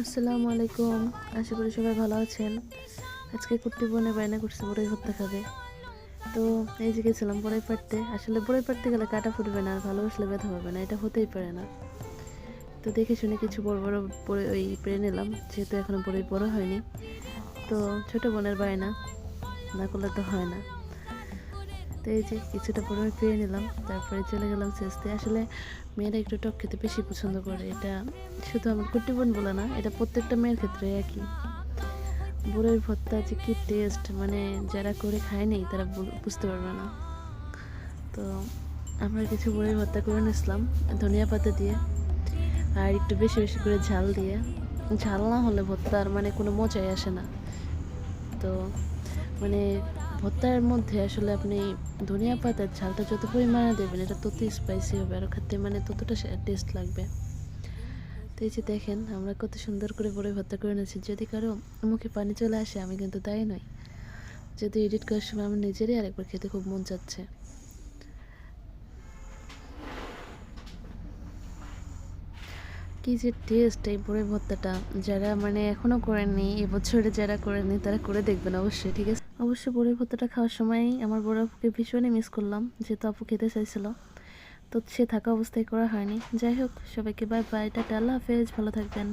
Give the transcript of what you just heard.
আসসালামু আলাইকুম। আশা করি সবাই ভালো আছেন। আজকে কুট্টি বোনে বায়না করছে, বড়ই ভর্তা খাবে। তো এই যে গেছিলাম বড়ই পাড়তে। আসলে বড়ই পাড়তে গেলে কাটা ফুটবে না আর ভালোবাসলে ব্যথা হবে না, এটা হতেই পারে না। তো দেখে শুনে কিছু বড় বড় বড়ই ওই পেরে নিলাম, যেহেতু এখনও বড়ই বড় হয়নি। তো ছোট বোনের বায়না না করলে তো হয় না। এই যে কিছুটা পরে আমি পেয়ে নিলাম, তারপরে চলে গেলাম চেষ্টায় আসলে মেয়েরা একটু টক খেতে বেশি পছন্দ করে। এটা শুধু আমার কুটি বোন বলে না, এটা প্রত্যেকটা মেয়ের ক্ষেত্রে একই। বুড়োর ভর্তা যে কী টেস্ট মানে যারা করে খায়নি তারা বুঝতে পারবে না। তো আমরা কিছু বুড়োর ভর্তা করে নিয়েছিলাম, ধনিয়া পাতা দিয়ে, আর একটু বেশি বেশি করে ঝাল দিয়ে। ঝাল না হলে ভর্তার মানে কোনো মজাই আসে না। তো মানে ভর্তার মধ্যে আসলে আপনি ধনিয়া পাতার ঝালটা যত পরিমাণে দেবেন, এটা তত স্পাইসি হবে আর খেতে মানে ততটা টেস্ট লাগবে। তো এই যে দেখেন, আমরা কত সুন্দর করে বড় ভর্তা করে নিয়েছি। যদি কারও মুখে পানি চলে আসে, আমি কিন্তু তাই নয় যদি এডিট করার সময় আমার নিজেরই আরেকবার খেতে খুব মন চাচ্ছে। কি যে টেস্ট এই বড়ি ভর্তাটা? যারা মানে এখনও করেননি এবছরে যারা করেননি, তারা করে দেখবেন অবশ্যই, ঠিক আছে? অবশ্যই বড়ি ভর্তাটা খাওয়ার সময় আমার বড় আপুকে ভীষণই মিস করলাম, যেহেতু আপু খেতে চাইছিল। তো সে থাকা অবস্থায় করা হয়নি। যাই হোক, সবাইকে বাই বাই টাটা, আল্লাহ হাফেজ, ভালো থাকবেন।